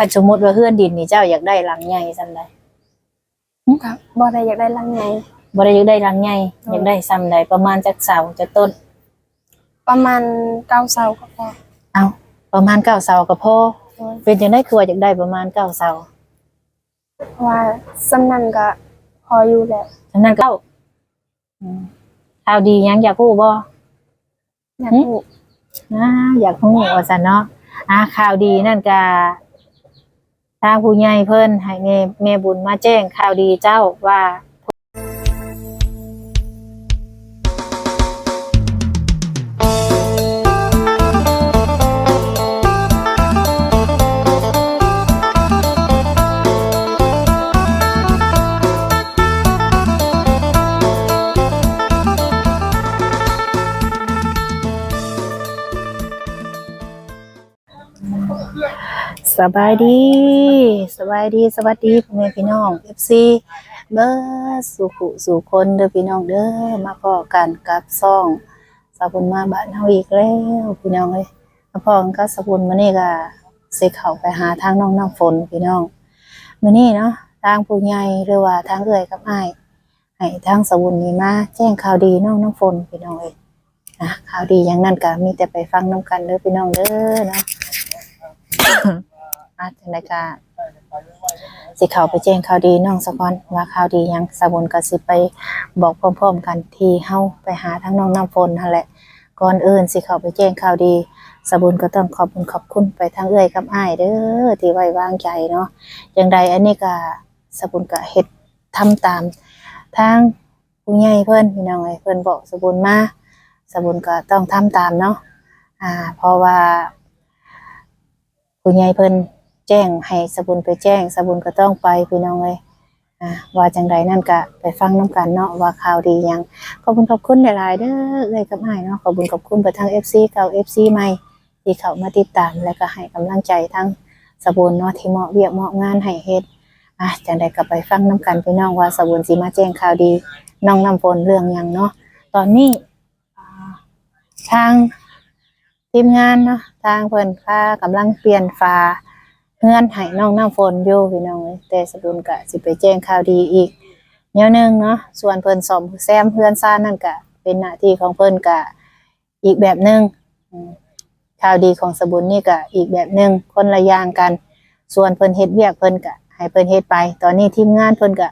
คันสมมุติว่าเฮือนดินนี่เจ้าอยากได้หลังใหญ่ซั่นใดครับบ่ได้อยากได้ลังใหญ่บ่ได้อยากได้หลังใหญ่อยากได้ซ้ำใดประมาณจักเสาจักต้น ประมาณเก้าเสาก็พอเอาประมาณ9เสาก็พอโดยเป็นจังได๋คือว่าอยากได้ประมาณ9เสาเพราะว่าสำนันก็พออยู่แล้วฉะนั้นก็อืมข่าวดีหยังอยากรู้บ่อยากหึรู้นะอยากรู้ว่าซั่นเนาะอ่าข่าวดีนั่นก็ ทางผู้ใหญ่เพิ่นให้แม่แม่บุญมาแจ้งข่าวดีเจ้าว่า สบายดีสบายดีสวัสดีพ่อแม่พี่น้อง FC เบิร์สุขุสู่คนเด้อพี่น้องเด้อมาพอกันกับซ่องสาบุญมาบ้านเฮาอีกแล้วพี่น้องเอ้ยมาพอกันกับสาบุญมื้อนี้ก็สิเข้าไปหาทางน้องน้ำฝนพี่น้องมื้อนี้เนาะทางผู้ใหญ่หรือว่าทางเอื้อยกับอ้ายให้ทางสาบุญนี่มาแจ้งข่าวดีน้องน้ำฝนพี่น้องเอ้ยนะข่าวดีอย่างนั้นก็มีแต่ไปฟังนํกันเด้อพี่น้องเด้อเนาะ จังไดก็สิเขาไปแจ้งข่าวดีน้องสะกอนว่าข่าวดียังสะบนก็สิไปบอกพร้อมๆ กันที่เฮาไปหาทั้งน้องน้ำฝนนั่นแหละก่อนอื่นสิเขาไปแจ้งข่าวดีสะบุญก็ต้องขอบคุณขอบคุณไปทางเอื้อยกับอ้ายเด้อที่ไว้วางใจเนาะจังใดอันนี้ก็สะบุญก็เฮ็ดทำตามทางผู้ใหญ่เพิ่นพี่น้องเอ้ยเพิ่นบอกสะบุญมาสะบุญก็ต้องทำตามเนาะอ่า เพราะว่าผู้ใหญ่เพิ่น แจ้งให้สบุญไปแจ้งสบุญก็ต้องไปพี่น้องเอ้ยอ่าว่าจังใดนั่นก็ไปฟังน้ำกันเนาะว่าข่าวดียังขอบคุณขอบคุณหลายๆเด้อเลยกับอ้เนาะขอบคุณขอบคุณไปทาง FC เก่า FC ใหม่ที่เข้ามาติดตามและก็ให้กำลังใจทั้งสบุญเนาะที่เหมาะเวียกเหมาะงานให้เฮ็ดอะจังใดก็ไปฟังน้ำกันพี่น้องว่าสบุญสิมาแจ้งข่าวดีน้องน้ำฝนเรื่องยังเนาะตอนนี้ทางทีมงานเนาะทางเพิ่นค่ากำลังเปลี่ยนฟ้า เฮือนให้น้องน้ำฝนอยู่พี่น้องเอ้ยแต่สะดุนกะสิไปแจ้งข่าวดีอีกแนวหนึงเนาะส่วนเพิ่นซ่อมแซมเฮือนซ่านนั่นกะ เป็นหน้าที่ของเพิ่นกะอีกแบบหนึงข่าวดีของสบุญนี่กะอีกแบบหนึงคนละอย่างกัน ส่วนเพิ่นเฮ็ดเวียกเพิ่นกะให้เพิ่นเฮ็ดไป ตอนนี้ทีมงานเพิ่นกะ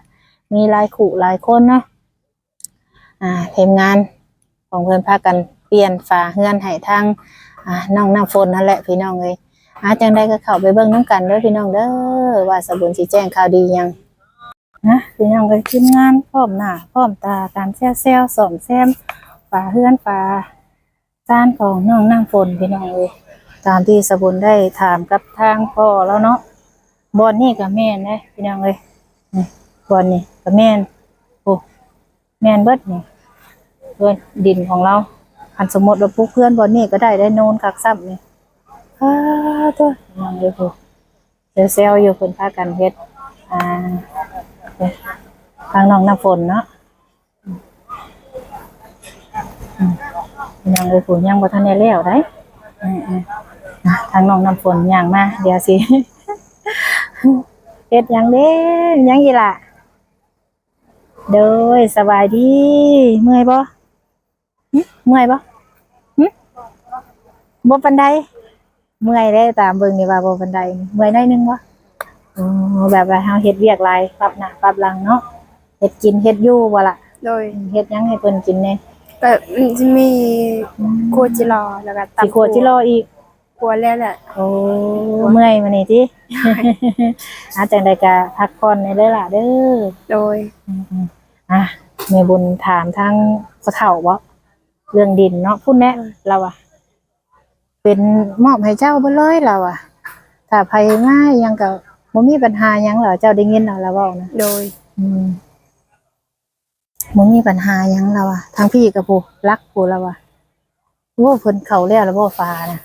มีหลายคู่หลายคนเนาะอ่าทีมงานของเพิ่นพากันเปลี่ยนฝาเฮือนให้ทางอ่าน้องน้ำฝนนั่นแหละพี่น้องเอ้ย อาจังได้ก็เข้าไปเบิ่งน้ำกันเด้อพี่น้องเด้อว่าสบุญสิแจ้งข่าวดียังนะพี่น้องเอ้ยทีมงานพร้อมหน้าพร้อมตาการแซ่แซวสอมแซมฝาเฮือนฝาจานของน้องน้ำฝนพี่น้องเอ้ยตามที่สบุญได้ถามกับทางพ่อแล้วเนาะบอนนี่กับแม่นนะพี่น้องเอ้ยนี่บอนนี่กับแม่นโอ้แม่นเบิดนี่เบิดดินของเราคันสมมติว่าพวกเพื่อนบอนนี่ก็ได้ได้โนนคักซ้ำนี่อ้า ตัวยังเลยพูเซลล์อยู่คนพากันเฮ็ดอ่าทางน้องน้ำฝนเนาะอืมอืมยังเลยพูยังบ่ทันได้แล้วได้ทางน้องน้ำฝนย่างมา เดี๋ยวสิเฮ็ดยังเด้ยังอีล่ะเด้อสบายดีเมื่อยบ่เมื่อยปะหึบ่ปันได เมื่อยได้ตามเบิ่งนี่ว่าบ่ปันไดเมื่อยหน้อยนึงวะอ๋อแบบว่าเฮาเฮ็ดเวียกหลายปรับหน้าปรับหลังเนาะเฮ็ดกินเฮ็ดอยู่บ่ล่ะโดยเฮ็ดหยังให้เพิ่นกินแหน่ก็มันจะมีโคจิรอแล้วก็ตัสิขวดจิรออีกครัวแล้วแหละ โอ้เมื่อยมานี่ติอาจังไดก็พักผ่อนในเด้อล่ะเด้อโดย อืมๆอะแม่บุญถามทางพ่อเฒ่าบ่เรื่องดินเนาะพูดแน่เราอะ เป็นมอบให้เจ้าเบ่เลยเราอะถ้าภัยง่ายยังก็บ่มีปัญหาหยังเหรอเจ้าได้ยินเอาแล้วเว้านะโดย อืมบ่มีปัญหาหยังเราอะทางพี่กับผู้รักผู้เราอะโอ้เพิ่นเข้าแล้วแล้วบ่ฟ้านะ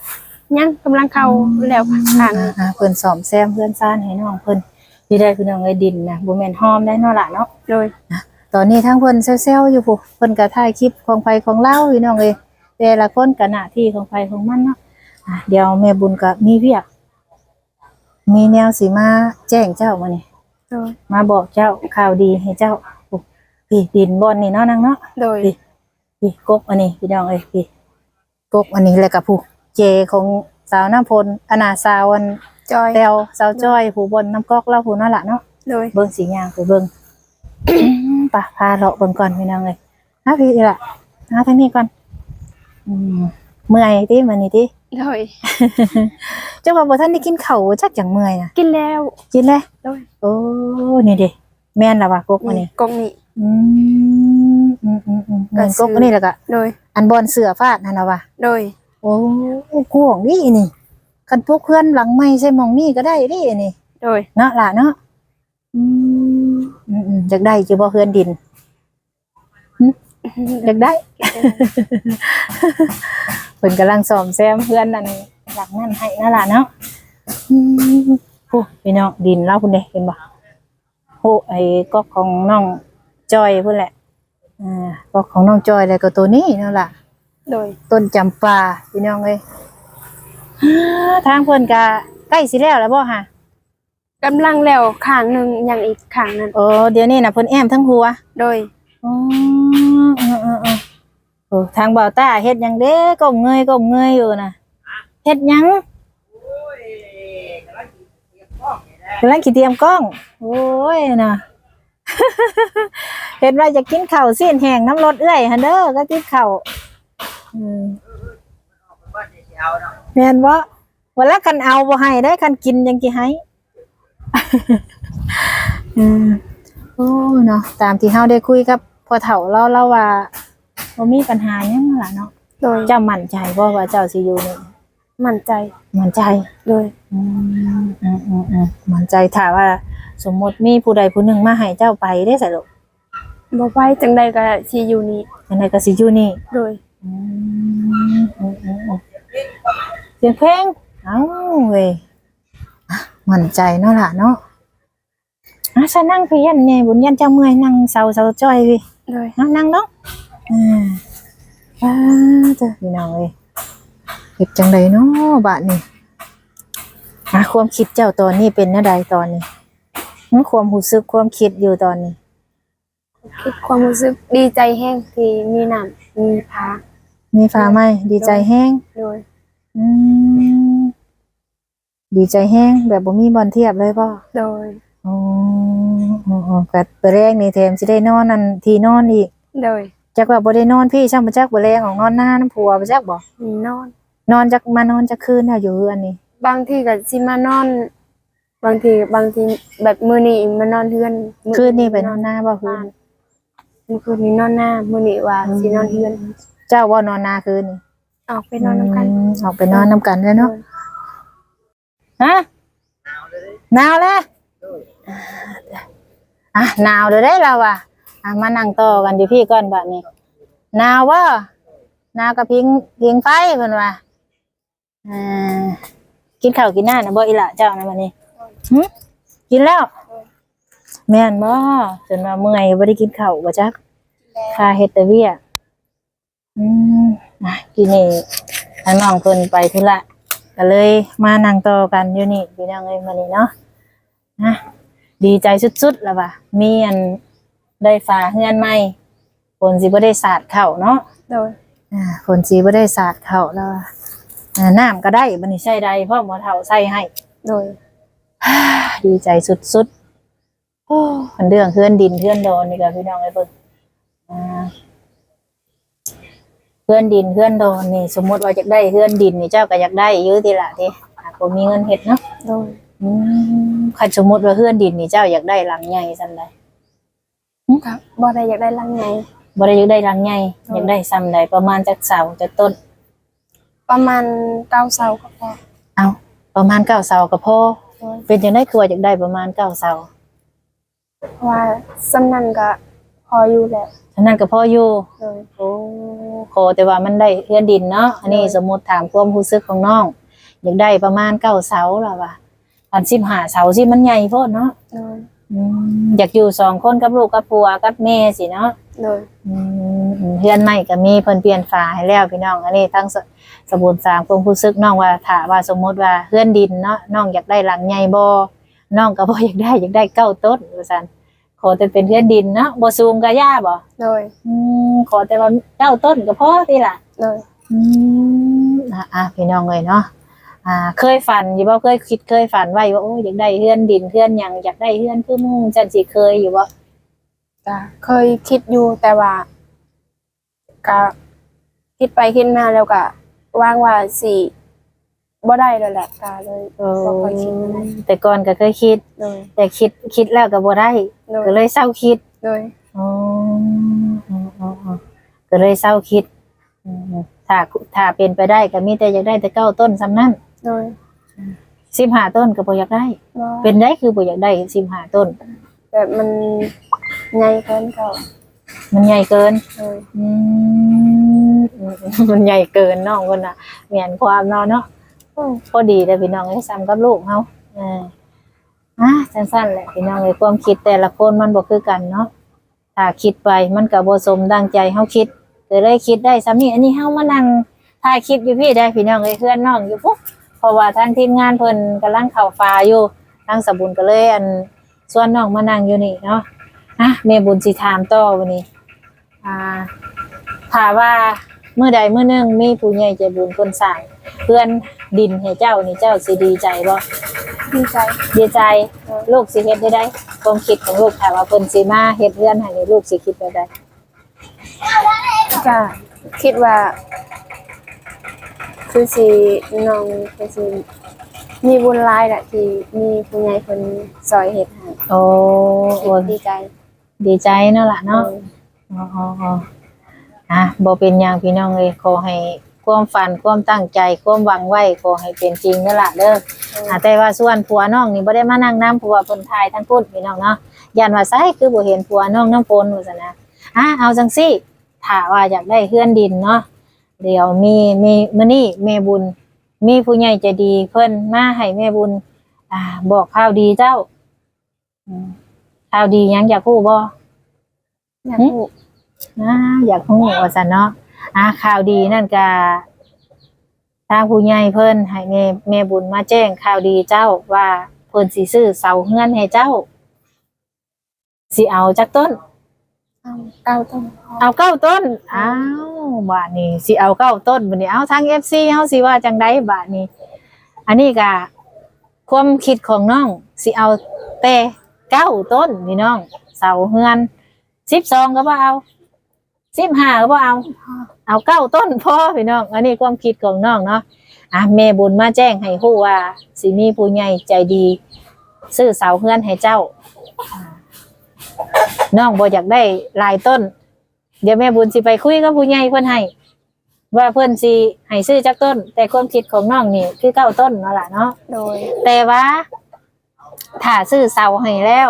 ยังกำลังเข้าแล้วผ่านอ่าเพิ่นซ่อมแซมเพื่อนซ่านให้น้องเพิ่นที่ได้คือน้องไอ้ดินนะบ่แม่นหอมได้เนาะล่ะเนาะ โดย ตอนนี้ทั้งเพิ่นเซลๆอยู่ผู้เพิ่นก็ถ่ายคลิปของไผของเล่าพี่น้องเอ้ยแต่ละคนก็หน้าที่ของไผของมันเนาะอะ เดี๋ยวแม่บุญก็มีเวียก มีแนวสิมาแจ้งเจ้ามานี่โดยมาบอกเจ้าข่าวดีให้เจ้าโอ้พี่ดินบอนนี่เนาะนางเนาะโดยพี่พี่กกอันนี้พี่น้องเอ้ยพี่กกอันนี้แล้วก็ผู้เจของสาวน้ำพลอนาสาวอันจอยแตวสาวจ้อยผู้บนน้ำกอกเล่าผู้นั่นละเนาะโดยเบิ่งสียางผู้เบิ่งปะพาเลาะเบิ่งก่อนพี่น้องเอ้ยฮะพี่ละหาทางนี้ก่อนอืมเมื่อยติมื้อนี้ติ โดยเจ้าว่าบ่ทันได้กินข้าวจักจังเมื่อยน่ะกินแล้ว กินเลยโดย โอ้นี่ดิแม่นละว่ะกกอันนี้กงนี่อืมอืมอืมอืมก็เงินซื้กอกอันนี้แล้วก็โดย อันบอนเสือฟาดนั่นน่ะว่ะโดย โอ้กวงนี่นี่คันพวกเพื่อนหลังไม่ใช่หมองนี่ก็ได้ดินี่โดย เนาะล่ะเนาะอืมอืมอืมอยากได้จะบ่เพื่อนดินหึอยากได้ เพิ่นกำลังซ่อมแซมเพื่อนนั่นหลังนั่นให้นั่นล่ะเนาะอืมโอ้พี่น้องดินเล่าพุ่นเด้เห็นบ่โหไอ้ก๊อกของน้องจอยพุ่นแหละอ่าก๊อกของน้องจอยแล้วก็ตัวนี้นั่นล่ะโดยต้นจำปาพี่น้องเอ้ยฮ่าทางเพิ่นก็ใกล้สิแล้วแล้วบ่ฮะกำลังแล้วข้างหนึ่งยังอีกข้างนั้นโอ้เดี๋ยวนี้น่ะเพิ่นแอมทั้งหัว โดยอ๋อ ทางเบาต้าเฮ็ดยังเด้ก้มเงยก้มเงยอยู่นะเฮ็ดยังกำลังขี้เตรียมกล้อง โอ้ยนะเห็นว่าจะกินข้าวเสี้ยนแห้งน้ำรสเอื้อยหั่นเด้อก็กินข้าวแม่นบ่วันละคันเอาบ่ให้ได้คันกินยังสิให้อืมโอ้เนาะตามที่เฮาได้คุยกับพ่อเฒ่าเราเราว่า บ่มีปัญหาหยังล่ะเนาะโดยเจ้ามั่นใจบ่ว่าเจ้าสิอยู่นี่มั่นใจมั่นใจโดยอืมอืมอืมอืมมั่นใจถ้าว่า สมมุติมีผู้ใดผู้หนึ่งมาให้เจ้าไปได้ซะลูกบ่ไปจังใดก็สิอยู่นี่จังไดก็สิอยู่นี่โดยอืมอืมอืมอืมเสียงเพลงเอ้าเว้ยอะมั่นใจเนาะล่ะเนาะอะซะนั่งพี่ยันเนี่ยบุญยันเจ้าเมื่อยนั่งเซาเซาจ้อยพี่โดยนั่งนั่งเนาะ อ่าอ่าเจ้าพี่น้องเอ้ยเฮ็ดจังไดเนาะบาดนี้อะความคิดเจ้าตอนนี้เป็นแนวใดตอนนี้หึความรู้สึกความคิดอยู่ตอนนี้ คิดความรู้สึกดีใจแห้งที่มีน้ำมีพามีฟ้าไหมดีใจแห้งโดยอืมดีใจแห้งแบบบ่มีบอลเทียบเลยป่ะโดย อ๋ออ๋ออ๋อกัดเปแรงนี่แถมสิได้นอนนั่นที่นอนอีก โดย จักว่าบ่ได้นอนพี่ช่างบ่จักบ่แรงออกนอนหน้าน้ำผัวบ่จักบ่มีนอน นอนจักมานอนจักคืนน่ะอยู่เฮือนนี่บางทีก็สิมานอน บางทีบางทีแบบมื้อนี้มานอนเฮือนมื้คืนนี้ไปนอนหน้าบ่คืบ้านนมื้อคืนนี้นอนหน้ามื้อนี้ว่าสินอนเฮือน เจ้าว่านอนหน้าคืนนี่ออกไปนอนนํกันอืมออกไปนอนนํกันแล้วเนาะฮะหนาวแล้วอะหนาวเด้อได้เราอะ อะมานั่งต่อกันอยู่พี่ก่อนบัดนี้หนาวบ่หนาวกับพิงพิงไฟเพิ่นว่าอ่ากินข้าวกินน้านะบ่อีหละเจ้านะบัดนี้หึกินแล้ว แม่นบ่จนว่าเมื่อยบ่ได้กินข้าวบ่จักค่าเฮ็ดแต่เวียกอืมอะกินนี่ทางน้องเพิ่นไปธุระก็เลยมานั่งต่อกันอยู่นี่พี่น้องเอ้ยมื้อนี้เนาะนะดีใจสุดๆแล้วว่ะมีอัน ได้ฟ้าเฮือนใหม่ฝนสิบ่ได้สาดเข้าเนาะโดยอ่าฝนสิบ่ได้สาดเข้าแล้วอะอ่าน้ำก็ได้บัดนี้ใช้ได้เพราะหมอเฒ่าใส่ให้ โดยดีใจสุดๆโอ้มันเรื่องเพื่อนดินเพื่อนโดนนี่ก็พี่น้องไอ้เบิ่งอ่าเพื่อนดินเพื่อนโดนนี่ สมมติว่าอยากได้เพื่อนดินนี่เจ้าก็อยากได้อยื้อทีละทีหากบ่มีเงินเฮ็ดเนาะโดยอืมคันสมมติว่าเพื่อนดินนี่เจ้าอยากได้หลังใหญ่ซั่นใด ครับบ่ได้อยากได้ลังไงบ่ได้อยากได้หลังใหญ่อยากได้ซ้ำใดประมาณจักเสาจักต้น ประมาณเก้าเสาก็พอเอาประมาณ9เสาก็พอโดยเป็นจังได๋คือว่าอยากได้ประมาณ9เสาเพราะว่าสำนันก็พออยู่แหละฉะนั้นก็พออยู่โดยโอ้โหแต่ว่ามันได้เพื่อนดินเนาะอันนี้สมมติถามความรู้สึกของน้องอยากได้ประมาณเก้าเสาแล้วว่ะอันสิบห้าเสาสิมันใหญ่โพดเนาะโดย อืมอยากอยู่สองคนกับลูกกับผัวกับแม่สิเนาะโดยอืมอืมเฮือนใหม่ก็มีเพิ่นเปลี่ยนฝาให้แล้วพี่น้อง อันนี้ทั้งสสบูนสามคงผู้ซึกน้องว่าถ้าว่าสมมุติว่าเฮือนดินเนาะน้องอยากได้หลังใหญ่บ่น้องก็บ่อยากได้อยากได้เก้าต้นว่าซั่นขอแต่เป็นเฮือนดินเนาะบ่สูงก็ย่าบ่โดยอืมขอแต่ว่าเก้าต้นก็พอติล่ะโดยอืมอะอะพี่น้องเลยเนาะ อ่า เคยฝันอยู่บ่เคยคิดเคยฝันไว้ว่าโอ้ยอยากได้เฮือนดินเฮือนหยังอยากได้เฮือนคือหมุ่งจันสิเคยอยู่บ่ก็เคยคิดอยู่แต่ว่าก็คิดไปคิดมาแล้วก็วางว่าสิบ่ได้แล้วแหละก็เลยโอ้บ่ค่อยคิดอะไรแต่ก่อนก็เคยคิดโดยแต่คิดคิดแล้วก็บ่ได้โดยก็เลยเศร้าคิดโดยอ๋ออ๋ออ๋ออ๋อก็เลยเศร้าคิดอืมถ้าถ้าเป็นไปได้ก็มีแต่อยากได้แต่เก้าต้นซ้ำนั้น โดยสิบห้าต้นก็บ่อยากได้บ่เป็นได้คือบ่อยากได้สิบห้าต้น แบบมันใหญ่เกินเขามันใหญ่เกินโดยอืมมันใหญ่เกินน้องคนน่ะเหมียนความเนาะเนาะอืมพอดีเลยพี่น้องไอ้ซ้ำกับลูกเขาเอออะสั้นๆแหละพี่น้องเลยความคิดแต่ละคนมันบ่คือกันเนาะถ้าคิดไปมันก็บ่สมดังใจเฮาคิดก็เลยคิดได้ซ้ำนี่อันนี้เฮามานั่งถ่ายคลิปอยู่พี่ได้พี่น้องเอ้ยเพื่อนน้องอยู่ปุ๊บ เพราะว่าทางทีมงานเพิ่นกำลังเข้าฟ้าอยู่ทางสบุญก็เลยอันส่วนน้องมานั่งอยู่นี่เนาะอะแม่บุญสิถามต่อวันนี้อ่าถ้าว่าเมื่อใดเมื่อหนึงมีผู้ใหญ่ใจบุญคนสร้างเพื่อนดินให้เจ้านี่เจ้าสิดีใจบ่ดีใจดีใจลูกสิเฮ็ดได้ได้ความคิดของลูกถ้าว่าเพิ่นสิมาเฮ็ดเรือนให้นี่ลูกสิคิดไปได้ก็คิดว่า คือสิน้องคือสิมีบุญหลายแหละที่มีผู้ใหญ่คนซอยเฮ็ดให้โอ้โอ้ดีใจดีใจเนาะล่ะเนาะอ๋ออ๋ออ๋ออะบ่เป็นหยังพี่น้องเอ้ยขอให้ความฝันความตั้งใจความหวังไว้ขอให้เป็นจริงนั่นล่ะเด้ออ่าแต่ว่าส่วนผัวน้องนี่บ่ได้มานั่งน้ำผัวเพิ่นทายทั้งพูดพี่น้องเนาะยันว่าไสคือบ่เห็นผัวน้องน้ำฝนว่าซั่นนะอะเอาจังซี่ถ้าว่าอยากได้เฮือนดินเนาะ เดี๋ยวมีมีมื้อนี้แม่บุญ มีผู้ใหญ่ใจดีเพิ่นมาให้แม่บุญ อ่า บอกข่าวดีเจ้าอืมข่าวดีหยังอยากฮู้บ่ อยากรู้ อ่าอยากฮู้ว่าซั่นเนาะอ่าข่าวดีนั่นก็ทางผู้ใหญ่เพิ่นให้แม่แม่บุญมาแจ้งข่าวดีเจ้าว่าเพิ่นสิซื้อเสาเฮือนให้เจ้าสิเอาจักต้น เอาเก้าต้นเอาเก้าต้นอ้าวบาทนี้สิเอาเก้าต้นบัดนี้เอาทาง FC เฮาสิว่าจังไดบาทนี้ อันนี้ก็ความคิดของน้องสิเอาแต่เก้าต้นพี่น้อง เสาเฮือน12ก็บ่เอา15ก็บ่เอา เอาเก้าต้นพ่อพี่น้อง อันนี้ความคิดของน้องเนาะอะแม่บุญมาแจ้งให้ฮู้ว่าสิมีผู้ใหญ่ใจดี ซื้อเสาเฮือนให้เจ้า น้องบ่อยากได้หลายต้น เดี๋ยวแม่บุญสิไปคุยกับผู้ใหญ่เพิ่นให้ ว่าเพิ่นสิให้ซื้อจักต้น แต่ความคิดของน้องนี่คือเก้าต้นเนาะล่ะเนาะโดย แต่ว่าถ้าซื้อเสาให้แล้ว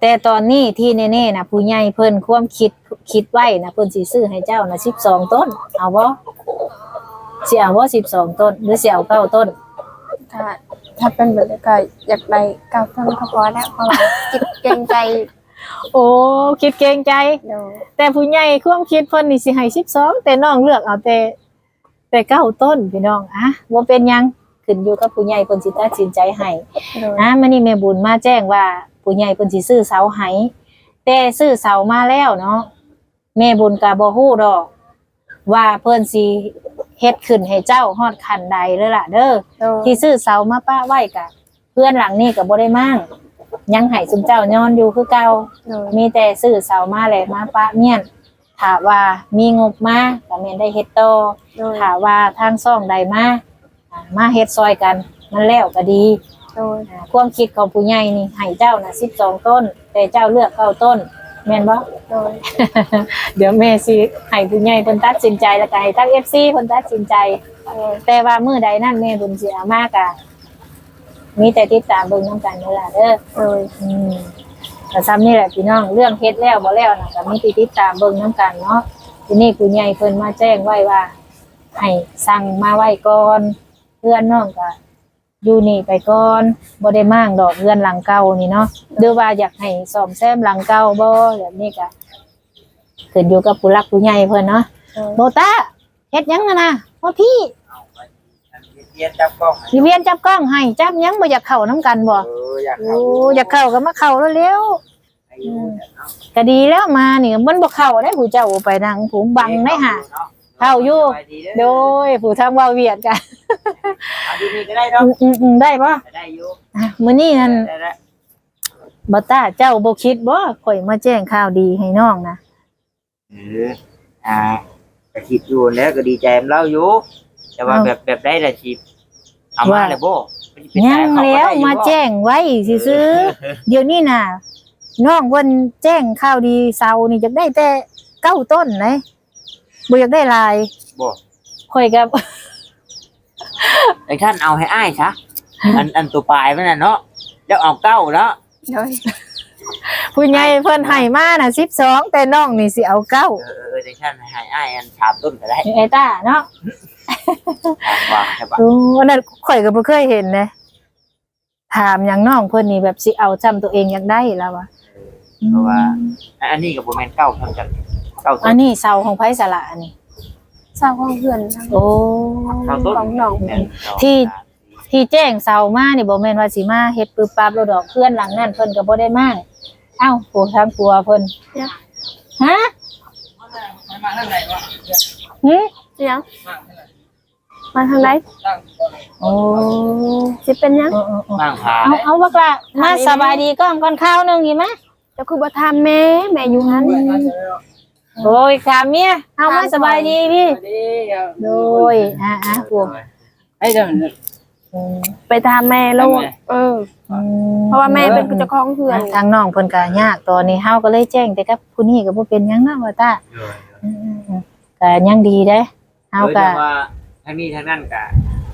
แต่ตอนนี้ที่แน่ๆนะผู้ใหญ่เพิ่นความคิดคิดไว้นะเพิ่นสิซื้อให้เจ้านะ12ต้น เอาบ่สิเอาบ่12ต้น หรือสิเอาเก้าต้น ถ้าถ้าเป็นแบบนี้ก็อยากได้เก้าต้นก็พอแล้วเพราะว่าคิดเกรงใจ โอ้คิดเกรงใจ โดยแต่ผู้ใหญ่ความคิดเพิ่นนี่สิให้12แต่น้องเลือกเอาแต่แต่เก้าต้นพี่น้องอะบ่เป็นหยังขึ้นอยู่กับผู้ใหญ่เพิ่นสิตัดสินใจให้โดยนะมื้อนี้แม่บุญมาแจ้งว่าผู้ใหญ่เพิ่นสิซื้อเสาให้แต่ซื้อเสามาแล้วเนาะแม่บุญก็บ่ฮู้ดอก ว่าเพิ่นสิเฮ็ดขึ้นให้เจ้าฮอดขั้นใดเลยล่ะเด้อ โดยที่ซื้อเสามาป้าไว้กะเพื่อนหลังนี้ก็บ่ได้มั่ง ยังให้ซุมเจ้านอนอยู่คือเก่าโดยมีแต่ซื้อเสามาแหละมาป้าเมียนถ้าว่ามีงบมาก็แม่นได้เฮ็ดต่อโดยถ้าว่าทางซ่องใดมาอ่ามาเฮ็ดซอยกัน มันแล้วก็ดีโดยอ่าความคิดของผู้ใหญ่นี่ให้เจ้าน่ะ12 ต้น แต่เจ้าเลือกเก้าต้น แม่นบ่ โดย เดี๋ยวแม่สิให้ผู้ใหญ่เพิ่นตัดสินใจแล้วก็ให้ทั้ง FC เพิ่นตัดสินใจ โดย แต่ว่ามื้อใดนั่นแม่บุญสิเอามากะ มีแต่ติดตามเบิ่งนํกันนี่ล่ะเด้อโดยอืมก็ซ้ำนี่แหละพี่น้องเรื่องเฮ็ดแล้วบ่แล้วน่ะก็มีที่ติดตามเบิ่งนํกันเนาะทีนี้ผู้ใหญ่เพิ่นมาแจ้งไว้ว่า ให้สั่งมาไว้ก่อนเพื่อนน้องก็อยู่นี่ไปก่อนบ่ได้มั่างดอกเรือนหลังเก่านี่เนาะหรือว่าอยากให้ซ่อมแซมหลังเก่าบ่แบบนี้ก็ขึ้นอยู่กับผู้รักผู้ใหญ่เพิ่นเนาะโดยโบต้าเฮ็ดหยังน่ะนะพ่อพี่ เอาไปเรียนจับกล้องสิเวียนจับกล้องให้จับหยังบ่อยากเข้านํกันบ่เอออยากโอ้อยากเข้าก็มาเข้าเร็วอายุเนาะๆก็ดีแล้วมานี่มันบ่เข้าได้ผู้เจ้าไปนั่งผูงบังได้ห่า เข้าอยู่โดยผู้ทางเว้าเวียดกันเอาดีๆก็ได้เนาะอืมๆๆได้บ่ได้อยู่อะมื้อนี้นั่น ได้แล้วบ่ต้าเจ้าบ่คิดบ่ข่อยมาแจ้งข่าวดีให้น้องนะเอออ่าก็คิดอยู่แล้วก็ดีใจกับเราอยู่ แต่ว่าแบบแบบได้ละชีพเอามาเลยโบมันสิเป็นยังไงเขก็แล้วได้อยู่มาบ่แจ้งไว้ซื่อๆเดี๋ยวนี้น่ะน้องเพิ่นแจ้งข่าวดีเซานี่อยากได้แต่เก้าต้นเลยบ่อยากได้หลายบ่ข่อยกับไอ้ท่านเอาให้อ้ายซะอันอันตัวปลายมันน่ะเนาะแล้วเอาเก้าแล้วโดยผู้ใหญ่เพิ่นให้มาน่ะ12แต่น้องนี่สิเอาเก้าเออเออไอ้ท่านให้อ้ายอันสามต้นก็ได้ไอ้ต้าเนาะถาม ว่าใช่ปะโอ้อันนั้นข่อยก็บ่เคยเห็นนะถามหยังน้องเพิ่นนี่แบบสิเอาจำตัวเองอยากได้แล้วอะเพราะว่า อันนี้กับโบแมนเก้าเท่ากันเก้าต้อันนนี้เซาของไผสละอันนี้ สร้างห้องเพื่อนทั้งโอ้ เก้าต้นของน้องหนึ่งสองที่สามสี่ ที่แจ้งเซามานี่บ่แม่นว่าสิมาเฮ็ดปึ๊บปั๊บแล้วดอกเพื่อนหลังนั่นเพิ่นก็บ่ได้มาเอ้าโหทางตัวเพิ่นฮะหึเสียง มาทางไหนโอ้สิเป็นหยังเออเออเออนั่งพาเอาเอาบักละมาสบายดีก่อนก่อนข้าวหนึงดีไหมเจะคือบ่ทามแม่แม่อยู่หันโอ้ยค่ะเมียเอามาสบายดีพี่โดยอะอะพวกไอ้เดี๋ยวอืมไปทามแม่แล้วทามแม่เออ เพราะว่าแม่เป็นเจ้าของเพื่อนทางน้องเพิ่นก็ยากตอนนี้เฮาก็เลยแจ้งแต่กับผู้นี้ก็บ่เป็นหยังเนาะว่าตาอืมๆๆก็ยังดีเด้เฮาเอาก็ว่า ทางนี้ทางนั้นกะ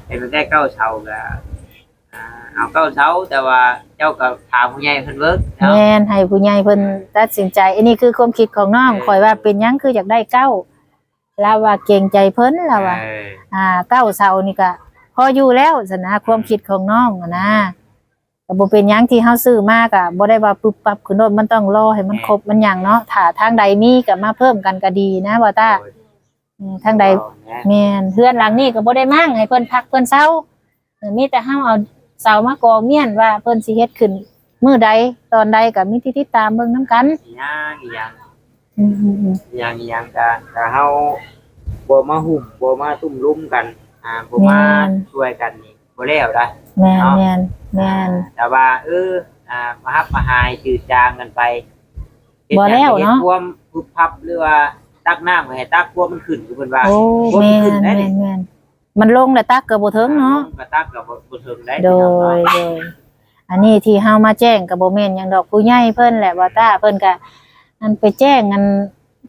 เป็นได้เก้าเช้ากะอ่าเอาเก้าเช้าแต่ว่าเจ้ากับถามผู้ใหญ่เพิ่นเวิร์กเนาะแม่นให้ผู้ใหญ่เพิ่นตัดสินใจ อันนี้คือความคิดของน้องเออข่อยว่าเป็นหยังคืออยากได้เก้าแล้วว่าเกรงใจเพิ่นแล้วว่า เอออ่าเก้าเสานี่ก็พออยู่แล้วสนะความคิดของน้องอะนะก็บ่เป็นหยังที่เฮาซื้อมาก็บ่ได้ว่าปึ๊บปั๊บขึ้นรถมันต้องรอให้มันครบมันหยังเนาะถ้าทางใดมีก็มาเพิ่มกันก็ดีนะว่าตาอื มทางใดแม่นเพื่อนหลังนี่ก็บ่ได้มั่งให้เพิ่นพักเพิ่นเซาเออมีแต่เฮาเอาเสามากองเมียนว่าเพิ่นสิเฮ็ดขึ้นมื้อใดตอนใดก็มีที่ติดตามเบิ่งนํกันอีหยังอีหยังอืมอีหยังอีหยังกะกะเฮาบ่มาหุ่มบ่มาตุ้มลุ้มกัน อ่าบ่มาช่วยกันนี่บ่แล้วได้ๆแม่นแม่นแม่นแต่ว่าเอออ่ามาฮับมาหายจืดจางกันไปฮ็ดบ่แล้วเนาะฮ็ดความพึบพับหรือว่า ตักน้ำให้ตักความมันขึ้นคือเพิ่นว่าโอ้บ่แม่ขึ้นได้แม่นี่นแม่นมันลงแล้วตักก็บ่ถึงเนาะ ก็ตักก็บ่บ่ถึงได้โดพี่น้องเนาะยโดยอันนี้ที่เฮามาแจ้งกับโบแม่นหยังดอกผู้ใหญ่เพิ่นแหละว่าตาเพิ่นก็อันไปแจ้งอัน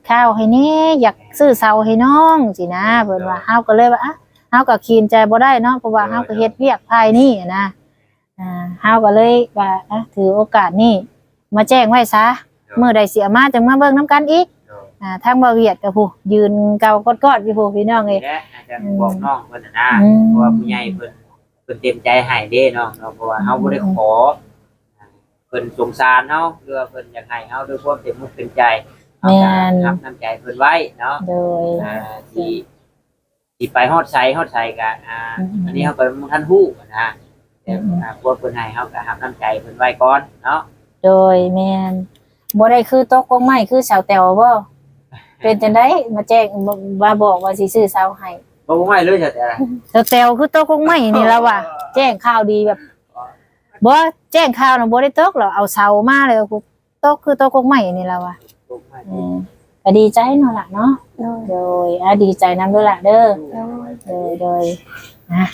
ข้าวให้แนี่อยากซื้อเสาให้น้องสินะเพิ่นว่าเฮาก็เลยว่าอะเฮาก็คีนใจบ่ได้เนาะเพราะว่าเฮาก็เฮ็ดเวียกภายนี่นะอ่าเฮาก็เลยว่าอะถือโอกาสนี้มาแจ้งไว้ซะมื้อใดสิเอามาจังมาเบิ่งนํกันอีก อ่าทางบ่าวเวียดก็ผู้ยืนเกากอดๆอยู่ผู้พี่น้องเอ้นี่แหละอาจารย์บอกน้องเพิ่นน่ะนะอืม เพราะว่าผู้ใหญ่เพิ่นเพิ่นเต็มใจให้เด้เนาะเนาะเพราะว่าเฮาบ่ได้ขอเพิ่นสงสารเฮาหรือว่าเพิ่นอยากให้เฮาด้วยความเต็มมุกเต็มใจเฮาก็แม่นรับน้ำใจเพิ่นไว้เนาะ โดย อ่าที่ที่ไปฮอดไสฮอดไสก็อ่า อืมอันนี้เฮาก็บ่ทันฮู้นะแต่อืม อ่าพวกเพิ่นให้เฮาก็รับน้ำใจเพิ่นไว้ก่อนเนาะโดยแม่นบ่ได้คือตกกงไม้คือสาวแตวบ่ เป็นจังได๋มาแจ้งบ่ว่าบอกว่าสิซื้อเสาให้บ่บ่ไม่เลยจ้ะแต่ละสาวแตวคือตกกงไม้นี่ล่ะว่ะแจ้งข่าวดีแบบบ่แจ้งข่าวน่ะบ่ได้ตกหรอกเอาเสามาเลยกูตกคือตกกงไม้นี่ล่ะว่ะบ่ไม่อืมก็ดีใจเนาะล่ะเนาะโดยโดยอะดีใจนํด้วยล่ะเด้อโดยโดยโดยนะ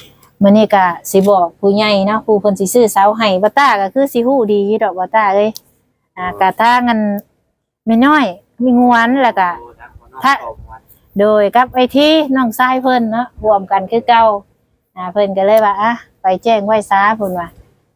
มื้อนี้ก็สิบอกผู้ใหญ่เนาะผู้เพิ่นสิซื้อเสาให้บ่ตาก็คือสิฮู้ดีอยู่ดอกบ่ตาเอ้ยอ่ากะทางอันแม่น้อยมีงวนแล้วก็ ถ้าโดยกับไอ้ที่น้องชายเพิ่นเนาะรวมกันคือเก่าอ่าเพิ่นก็เลยว่าอะไปแจ้งไว้ซาเพิ่นว่า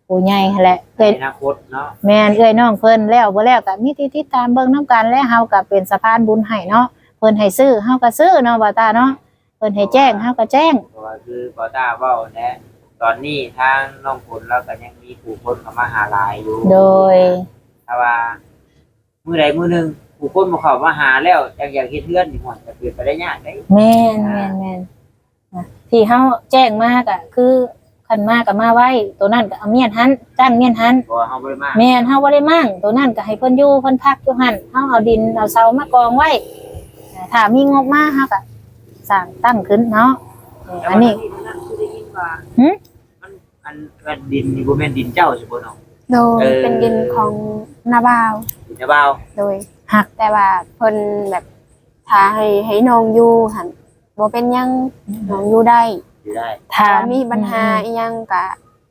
ผู้ใหญ่แหละในเอ้ยอนาคตเนาะแม่นเอ้ยน้องเพิ่นแล้วบ่แล้วก็มีที่ติดตามเบิ่งนํกันและเฮาก็เป็นสะพานบุญให้เนาะเพิ่นให้ซื้อเฮาก็ซื้อเนาะบ่าตาเนาะเพิ่นให้แจ้งเฮาก็แจ้งเพราะว่าคือปอต้าเว้าแนะตอนนี้ทางน้องผลเราก็ยังมีผู้คนเข้ามาหาหลายอยู่ โดยถ้าว่ามื้อใดมื้อหนึง ผผู้คนมาเข้ามาหาแล้วอยากอยากเฮ็ดเฮือนนี่หมดจะเกิดไปได้ยากได้แม่นแม่นแม่นนะที่เฮาแจ้งมากอะคือคันมากก็มาไว้ ตัวนั้นก็เอาเมียนหันจ้างเมียนหันบ่เฮาบ่ได้มาแม่นเฮาบ่ได้มั่งตัวนั้นก็ให้เพิ่นอยู่เพิ่นพักอยู่หั่นเฮาเอาดินเอาเสามากองไว้ถ้ามีงบมาเฮาก็สร้างตั้งขึ้นเนาะเอออันนี้นั่นคือได้ยินว่าหึมันอันอันดินนี่บ่แม่นดินเจ้าใช่บ่เนาะโดยเออเป็นดินของนาบาวดินเจ้าบ่าวโดย หักแต่ว่าเพิ่นแบบถ้าให้ให้น้องอยู่หันบ่เป็นหยังน้องอยู่ได้อยู่ได้ถามถ้ามีปัญหาอีหยังก็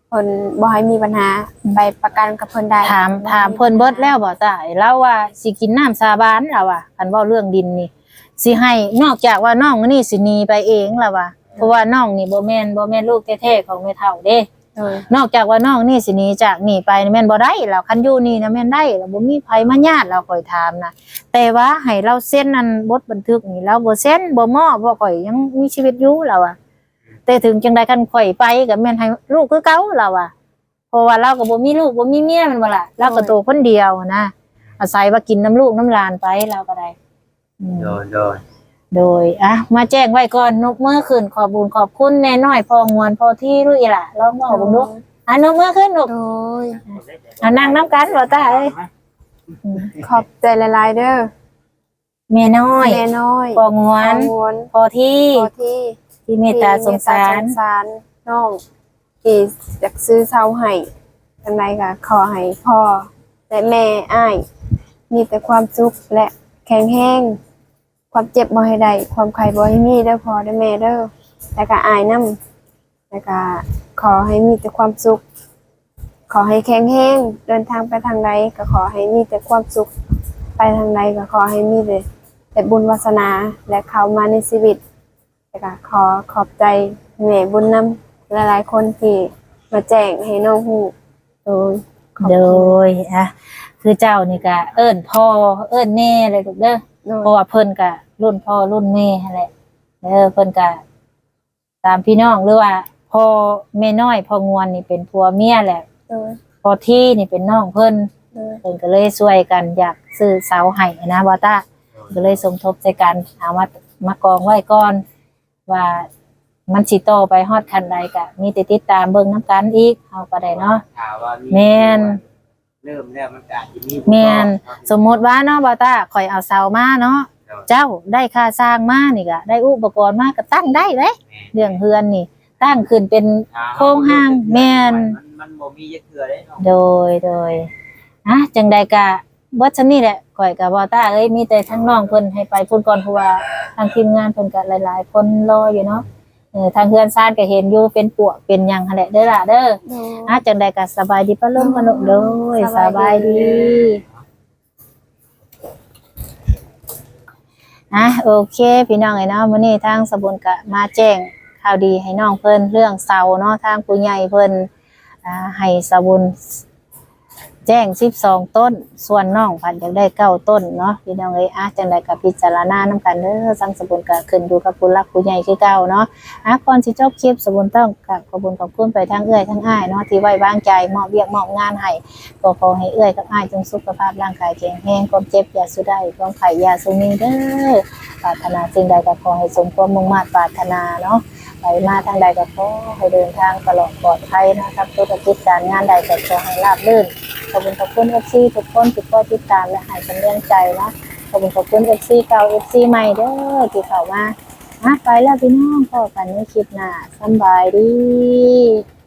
เพิ่นบ่ให้มีปัญหาไปประกันกับเพิ่นได้ถามถามเพิ่นเบิดแล้วบ่ตายแล้วว่าสิกินน้ำสาบานแล้วว่ะคันเว้าเรื่องดินนี่สิให้นอกจากว่าน้องนี่สิหนีไปเองแล้วว่ะเพราะว่าน้องนี่บ่แม่นบ่แม่นลูกแท้ๆของแม่เฒ่าเด้ โดยนอกจากว่าน้องนี่สิหนีจากนี่ไปนี่แม่นบ่ได้แล้วคันอยู่นี่นะแม่นได้แล้วบ่มีไผมาญาติเราค่อยถามนะแต่ว่าให้เราเซ็นนั่นบทบันทึกนี่เราบ่เซ็นบ่มอบเพราะข่อยยังมีชีวิตอยู่แล้วอะแต่ถึงจังใดคันข่อยไปก็แม่นให้ลูกคือเก่าแล้วอะเพราะว่าเราก็บ่มีลูกบ่มีเมียแม่นบ่ล่ะเราก็โตคนเดียวนะอาศัยว่ากินน้ำลูกน้ำหลานไปเราก็ได้อืม โดยโดย โดยอะมาแจ้งไว้ก่อนนกเมื่อคืนขอบุญขอบคุณแน่น้อยพองวนพอที่รุ่ยล่ะลองบอกผมดูอะนกเมื่อคืนนกโดยอะนั่งน้ำกันบ่ตาเอ้ยขอบใจหลายๆเด้อแม่น้อยแม่น้อยพองวขอนงวนพอที่ขอที่ที่เมตตาสงสารที่เมตตสงสารน้องที่อยากซื้อเสาให้จังไดก็ขอให้พ่อและแม่อ้ายมีแต่ความสุขและแข็งแรง ความเจ็บบ่ให้ได้ความไข้บ่ให้มีเด้อพ่อเด้อแม่เด้อแล้วก็อายนํแล้วก็ขอให้มีแต่ความสุข ขอให้แข็งแรงเดินทางไปทางใดก็ขอให้มีแต่ความสุข ไปทางใดก็ขอให้มีแต่แต่บุญวาสนาและเข้ามาในชีวิตแล้วก็ขอขอบใจแม่บุญนำหลายๆคนที่มาแจ้งให้น้องฮู้โดยโดยอะคือเจ้านี่ก็เอิ้นพ่อเอิ้นแม่เลยลูกเด้อ เพราะว่าเพิ่นก็รุ่นพ่อรุ่นแม่นั่นแหละเออเพิ่นก็ตามพี่น้องหรือว่าพ่อแม่น้อยพ่องวนนี่เป็นผัวเมียแหละโดยพอที่นี่เป็นน้องเพิ่นโดยเพิ่นก็เลยช่วยกันอยากซื้อเสาให้นะว่าตาก็เลยสมทบใจกันเอามามากองไว้ก่อน ว่ามันสิโตไปฮอดคันใดก็มีแต่ติดตามเบิ่งน้ำกันอีกเฮาก็ได้เนาะถามว่ามีแม่น เริ่มแล้วมันก็อาจจะมีแม่นสมมุติว่าเนาะบ่ตาข่อยเอาเสามาเนาะเจ้าได้ค่าสร้างมานี่ก็ได้อุปกรณ์มาก็ตั้งได้เด้เรื่องเฮือนนี่ ตั้งขึ้นเป็นโครงห้างแม่นมันมันบ่มียักเทื่อได้เนาะโดยโดยอะจังใดกะเบิดชำนี่แหละข่อยกับบอต้าเอ้ยมีแต่ทั้งน้องเพิ่นให้ไปพุ่นก่อนเพราะว่าทางทีมงานเพิ่นก็หลาย ๆ คนรออยู่เนาะ เออทางเฮือนซ่านก็เห็นอยู่เป็นปวกเป็นหยังหั่นแหละเด้อล่ะเด้อโดยอะจังใดก็สบายดีปะลุงปะลุงโดยสสบายดีบายดีอะโอเค พี่น้องไอ้เนาะมื้อนี้ทางสบุญกะมาแจ้งข่าวดีให้น้องเพิ่นเรื่องเสาเนาะทางผู้ใหญ่เพิ่นอ่าให้สบุญ แจ้งสิบสองต้น ส่วนน้องพันยากได้เก้าต้นเนาะพี่น้องเอ้ยอะจังไดกับพิจารณาน้ำกันเด้อสังสบุญก็ขึ้นอยู่กับผู้รักผู้ใหญ่คือเก่าเนาะอะก่อนสิจบคลิปสบุญต้องกับขอบคุญขอบคุณไปทั้งเอื้อยทั้งอ้ายเนาะที่ไว้วางใจมอบเวียกมอบงานให้ก็ขอให้เอื้อยกับอ้ายจงสุขภาพร่างกายแข็งแรงความเจ็บอย่าสุดได้ความไข่ยาสุนีเด้อปรารถนาสิ่งใดก็ขอให้สมความมุ่งมั่นปรารถนาเนาะ ไปมาทางใดก็ขอให้เดินทางตลอดปลอดภัยนะครับธุรกิจการงานใดก็ขอให้ราบรื่นขอบคุณขอบคุณเอฟซีทุกคนที่คอติดตามและให้กำลังใจนะขอบคุณขอบคุณเอฟซีเก่าเอฟซีใหม่เด้อที่เข้ามานะไปแล้วพี่น้องพอกันในคลิปหน้าสบายดี